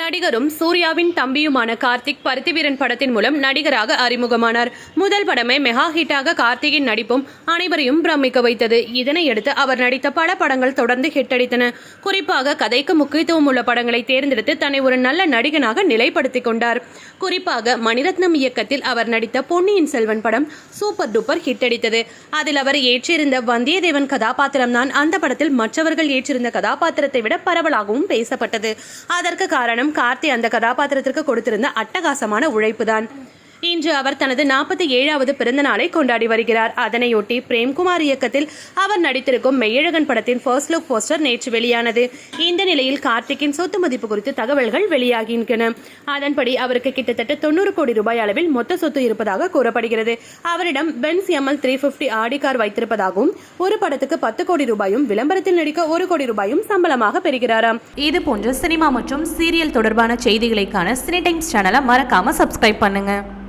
நடிகரும் சூர்யாவின் தம்பியுமான கார்த்திக் பருத்திவீரன் படத்தின் மூலம் நடிகராக அறிமுகமானார். முதல் படமே மெகா ஹிட்டாக கார்த்திகின் நடிப்பும் அனைவரையும் பிரமிக்க வைத்தது. இதனையடுத்து அவர் நடித்த பல படங்கள் தொடர்ந்து ஹிட்டடித்தன குறிப்பாக கதைக்கு முக்கியத்துவம் உள்ள படங்களை தேர்ந்தெடுத்து தன்னை ஒரு நல்ல நடிகனாக நிலைப்படுத்திக் கொண்டார். குறிப்பாக மணிரத்னம் இயக்கத்தில் அவர் நடித்த பொன்னியின் செல்வன் படம் சூப்பர் டூப்பர் ஹிட்டடித்தது அதில் அவர் ஏற்றிருந்த வந்தியத்தேவன் கதாபாத்திரம்தான் அந்த படத்தில் மற்றவர்கள் ஏற்றிருந்த கதாபாத்திரத்தை விட பரவலாகவும் பேசப்பட்டது. அதற்கு காரணம் கார்த்தி அந்த கதாபாத்திரத்திற்கு கொடுத்திருந்த அட்டகாசமான உழைப்பு தான் இன்று அவர் தனது நாற்பத்தி ஏழாவது பிறந்த நாளை கொண்டாடி வருகிறார். அதனையொட்டி பிரேம்குமார் இயக்கத்தில் அவர் நடித்திருக்கும் மெய்யழகன் படத்தின் ஃபர்ஸ்ட் லுக் போஸ்டர் நேற்று வெளியானது. இந்த நிலையில் கார்த்திக்கின் சொத்து மதிப்பு குறித்து தகவல்கள் வெளியாகின்றன. அதன்படி அவருக்கு கிட்டத்தட்ட தொண்ணூறு கோடி ரூபாய் அளவில் மொத்த சொத்து இருப்பதாக கூறப்படுகிறது. அவரிடம் Benz ML three fifty Audi car வைத்திருப்பதாகவும் ஒரு படத்துக்கு பத்து கோடி ரூபாயும் விளம்பரத்தில் நடிக்க ஒரு கோடி ரூபாயும் சம்பளமாக பெறுகிறாராம். இது போன்ற சினிமா மற்றும் சீரியல் தொடர்பான செய்திகளைக்கான சினி டைம்ஸ் சேனலை மறக்காம சப்ஸ்கிரைப் பண்ணுங்க.